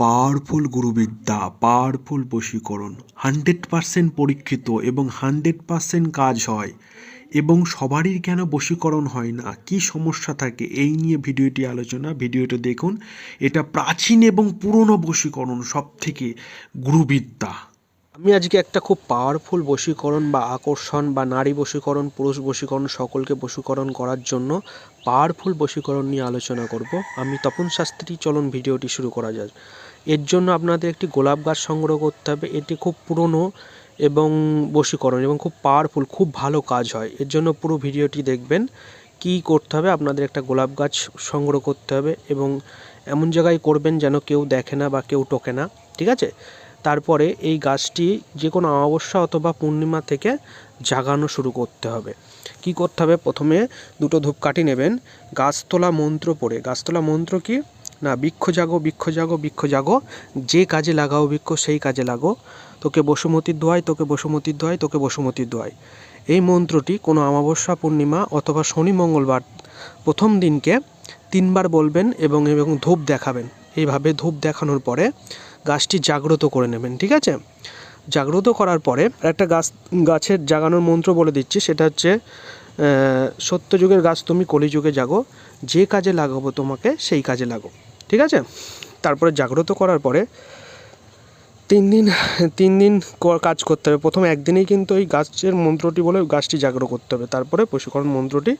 Powerful গুরুবিদ্যা, powerful বশীকরণ, hundred percent পরীক্ষিত এবং হান্ড্রেড পার্সেন্ট কাজ হয়। এবং সবারই কেন বশীকরণ হয় না? কি সমস্যা থাকে? এই নিয়ে ভিডিওটি আলোচনা। ভিডিওটি দেখুন। এটা প্রাচীন এবং পুরনো বশীকরণ সব থেকে গুরুবিদ্যা। আমি আজকে একটা খুব পাওয়ারফুল বশীকরণ বা আকর্ষণ বা নারী বশীকরণ, পুরুষ বশীকরণ, সকলকে বশীকরণ করার জন্য পাওয়ারফুল বশীকরণ নিয়ে আলোচনা করব। আমি তপন শাস্ত্রী, চলন ভিডিওটি শুরু করা যাক। এর জন্য আপনাদের একটি গোলাপ গাছ সংগ্রহ করতে হবে। এটি খুব পুরনো এবং বশীকরণ এবং খুব পাওয়ারফুল খুব ভালো কাজ হয়। এর জন্য পুরো ভিডিওটি দেখবেন। কী করতে হবে? আপনাদের একটা গোলাপ গাছ সংগ্রহ করতে হবে এবং এমন জায়গায় করবেন যেন কেউ দেখে না বা কেউ টোকে না, ঠিক আছে? তারপরে এই গাছটি যে কোনো অমাবস্যা অথবা পূর্ণিমা থেকে জাগানো শুরু করতে হবে। কি করতে হবে? প্রথমে দুটো ধূপকাঠি নেবেন। গাছতলা মন্ত্র পড়ে। গাছতলা মন্ত্র কি? না, বৃক্ষ জাগো বৃক্ষ জাগো বৃক্ষ জাগো। যে কাজে লাগাও বৃক্ষ, সেই কাজে লাগো। তোকে বসুমতির দোয়াই, তোকে বসুমতির দোয়াই, তোকে বসুমতির দোয়াই। এই মন্ত্রটি কোনো অমাবস্যা, পূর্ণিমা অথবা শনি, মঙ্গলবার প্রথম দিনকে তিনবার বলবেন এবং এবং ধূপ দেখাবেন। এইভাবে ধূপ দেখানোর পরে গাছটি জাগ্রত করে নেবেন, ঠিক আছে? জাগ্রত করার পরে একটা গাছ, গাছের জাগানোর মন্ত্র বলে দিচ্ছি, সেটা হচ্ছে সত্যযুগের গাছ তুমি কলিযুগে জাগো। যে কাজে লাগাবো তোমাকে, সেই কাজে লাগো। ঠিক আছে? তারপরে জাগ্রত করার পরে তিন দিন তিন দিন কাজ করতে হবে। প্রথম একদিনেই কিন্তু এই গাছের মন্ত্রটি বলে গাছটি জাগ্রত করতে হবে। তারপরে বশীকরণ মন্ত্রটি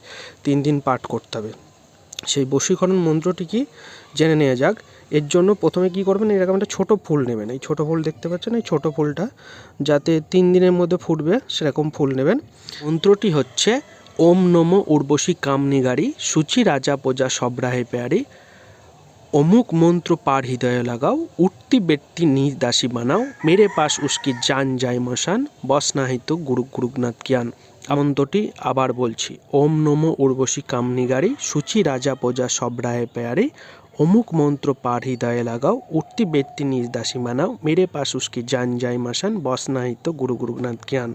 তিন দিন পাঠ করতে হবে। সেই বশীকরণ মন্ত্রটি কি? জেনে নেওয়া যাক। এর জন্য প্রথমে কি করবেন? এরকম একটা ছোটো ফুল নেবেন। এই ছোটো ফুল দেখতে পাচ্ছেন? এই ছোটো ফুলটা যাতে তিন দিনের মধ্যে ফুটবে, সেরকম ফুল নেবেন। মন্ত্রটি হচ্ছে, ওম নমো উর্বশী কামনি গাড়ি সূচি রাজা প্রজা সব রাহে পেয়ারি অমুক মন্ত্র পার হৃদয়ে লাগাও, উঠতি ব্যক্তি নিজ দাসী বানাও, মেরে পাশ উস্কি জান যায় মশান বসনাহিত গুরু গুরুনাথ জ্ঞান। আমন্তটি আবার বলছি, ওম নমো উর্বশী কামনি গাড়ি সূচি রাজা প্রজা সব রায়ে পেয়ারি, অমুক মন্ত্র পার হৃদয়ে লাগাও, উঠতি ব্যক্তি নিজ দাসী বানাও, মেরে পাশ উস্কি জান যায় মশান বসনাহিত গুরু গুরুনাথ জ্ঞান।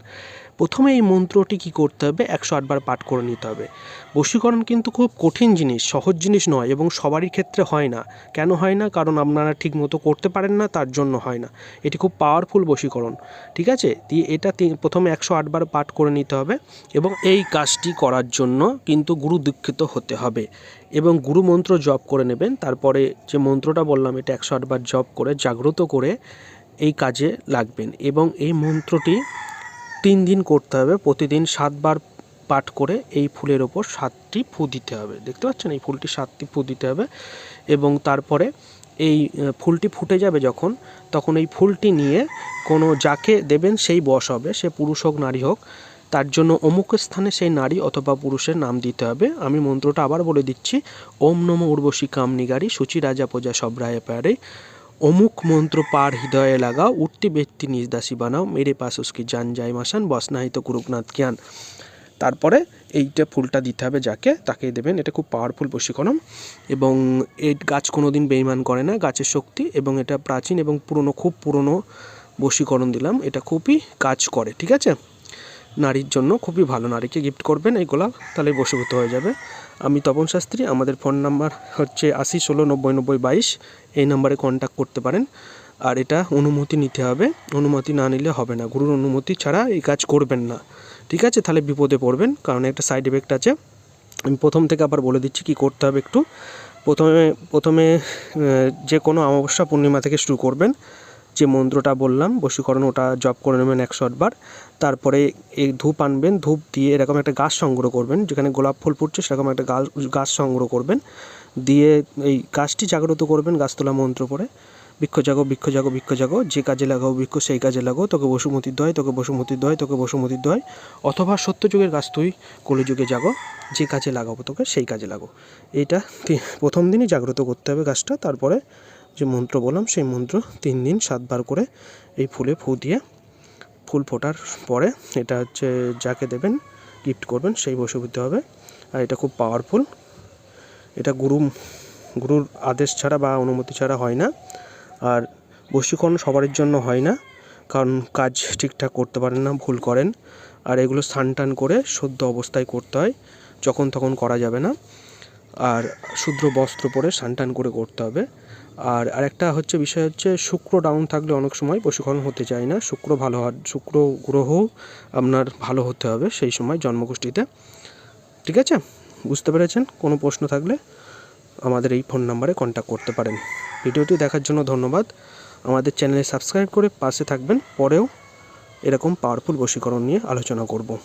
প্রথমে এই মন্ত্রটি কি করতে হবে? একশো আটবার পাঠ করে নিতে হবে। বশীকরণ কিন্তু খুব কঠিন জিনিস, সহজ জিনিস নয় এবং সবারই ক্ষেত্রে হয় না। কেন হয় না? কারণ আপনারা ঠিক মতো করতে পারেন না, তার জন্য হয় না। এটি খুব পাওয়ারফুল বশীকরণ। ঠিক আছে? দিয়ে এটা প্রথমে একশো আটবার পাঠ করে নিতে হবে এবং এই কাজটি করার জন্য কিন্তু গুরু দীক্ষিত হতে হবে এবং গুরু মন্ত্র জপ করে নেবেন। তারপরে যে মন্ত্রটা বললাম, এটা একশো আটবার জপ করে, জাগ্রত করে এই কাজে লাগবেন এবং এই মন্ত্রটি তিন দিন করতে হবে। প্রতিদিন সাতবার পাঠ করে এই ফুলের ওপর সাতটি ফু দিতে হবে। দেখতে পাচ্ছেন? এই ফুলটি সাতটি ফু দিতে হবে এবং তারপরে এই ফুলটি ফুটে যাবে যখন, তখন এই ফুলটি নিয়ে কোনো যাকে দেবেন সেই বশ হবে। সে পুরুষ হোক, নারী হোক, তার জন্য অমুক স্থানে সেই নারী অথবা পুরুষের নাম দিতে হবে। আমি মন্ত্রটা আবার বলে দিচ্ছি। ওম নম উর্বশী কামনিগারি, সূচি রাজা প্রজা সব রায় পারে। অমুক মন্ত্র পার হৃদয়ে লাগাও উঠতি ব্যক্তি নিজ দাসী বানাও, মেরে পাশ উস্কি জান যায় মাসান, বসনাহিত কুরুকনাথ জ্ঞান। তারপরে এইটা ফুলটা দিতে হবে যাকে তাকে দেবেন। এটা খুব পাওয়ারফুল বশীকরণ এবং এই গাছ কোনো দিন বেইমান করে না, গাছের শক্তি। এবং এটা প্রাচীন এবং পুরনো, খুব পুরনো বশীকরণ দিলাম। এটা খুবই কাজ করে, ঠিক আছে? নারীর জন্য খুবই ভালো। নারীকে গিফট করবেন এই গোলাপ, তাহলে বশীভূত হয়ে যাবে। আমি তপন শাস্ত্রী, আমাদের ফোন নাম্বার হচ্ছে আশি ষোলো নব্বই নব্বই বাইশ। এই নাম্বারে কন্ট্যাক্ট করতে পারেন। আর এটা অনুমতি নিতে হবে। অনুমতি না নিলে হবে না। গুরুর অনুমতি ছাড়া এই কাজ করবেন না। ঠিক আছে? তাহলে বিপদে পড়বেন। কারণ একটা সাইড এফেক্ট আছে। আমি প্রথম থেকে আবার বলে দিচ্ছি কি করতে হবে একটু। প্রথমে প্রথমে যে কোনো অমাবস্যা পূর্ণিমা থেকে শুরু করবেন। যে মন্ত্রটা বললাম, বশীকরণ ওটা জপ করে নেবেন একশো আটবার তারপরে এই ধূপ আনবেন, ধূপ দিয়ে এরকম একটা গাছ সংগ্রহ করবেন, যেখানে গোলাপ ফুল ফুটছে সেরকম একটা গাছ সংগ্রহ করবেন। দিয়ে এই গাছটি জাগ্রত করবেন গাছতলা মন্ত্র পড়ে। বৃক্ষ জাগো বৃক্ষ জাগো বৃক্ষ জাগো, যে কাজে লাগাও বৃক্ষ সেই কাজে লাগো তোকে বসুমতির দয়, তোকে বসুমতির দয়, তোকে বসুমতির দয়। অথবা সত্যযুগের গাছ তুই কলিযুগে জাগো, যে কাজে লাগাবো তোকে, সেই কাজে লাগো এইটা প্রথম দিনই জাগ্রত করতে হবে গাছটা, তারপরে যে মন্ত্র বললাম, সেই মন্ত্র তিন দিন সাতবার করে এই ফুলে ফু দিয়ে ফুল ফোটার পরে এটা হচ্ছে যাকে দেবেন গিফট করবেন, সেই বসীভূত হবে। আর এটা খুব পাওয়ারফুল এটা গুরু, গুরুর আদেশ ছাড়া বা অনুমতি ছাড়া হয় না। আর বশীকরণ সবার জন্য হয় না, কারণ কাজ ঠিকঠাক করতে পারেন না, ভুল করেন। আর এগুলো স্নান টান করে শুদ্ধ অবস্থায় করতে হয়, যখন তখন করা যাবে না। আর শুদ্র বস্ত্র পরে স্নান করে করতে হবে। আর আরেকটা হচ্ছে বিষয় হচ্ছে, শুক্র ডাউন থাকলে অনেক সময় বশীকরণ হতে চায় না। শুক্র ভালো হওয়ার, শুক্র গ্রহ আপনার ভালো হতে হবে সেই সময় জন্মগোষ্ঠীতে। ঠিক আছে? বুঝতে পেরেছেন? কোনো প্রশ্ন থাকলে আমাদের এই ফোন নাম্বারে কন্ট্যাক্ট করতে পারেন। ভিডিওটি দেখার জন্য ধন্যবাদ। আমাদের চ্যানেলে সাবস্ক্রাইব করে পাশে থাকবেন। পরেও এরকম পাওয়ারফুল বশীকরণ নিয়ে আলোচনা করব।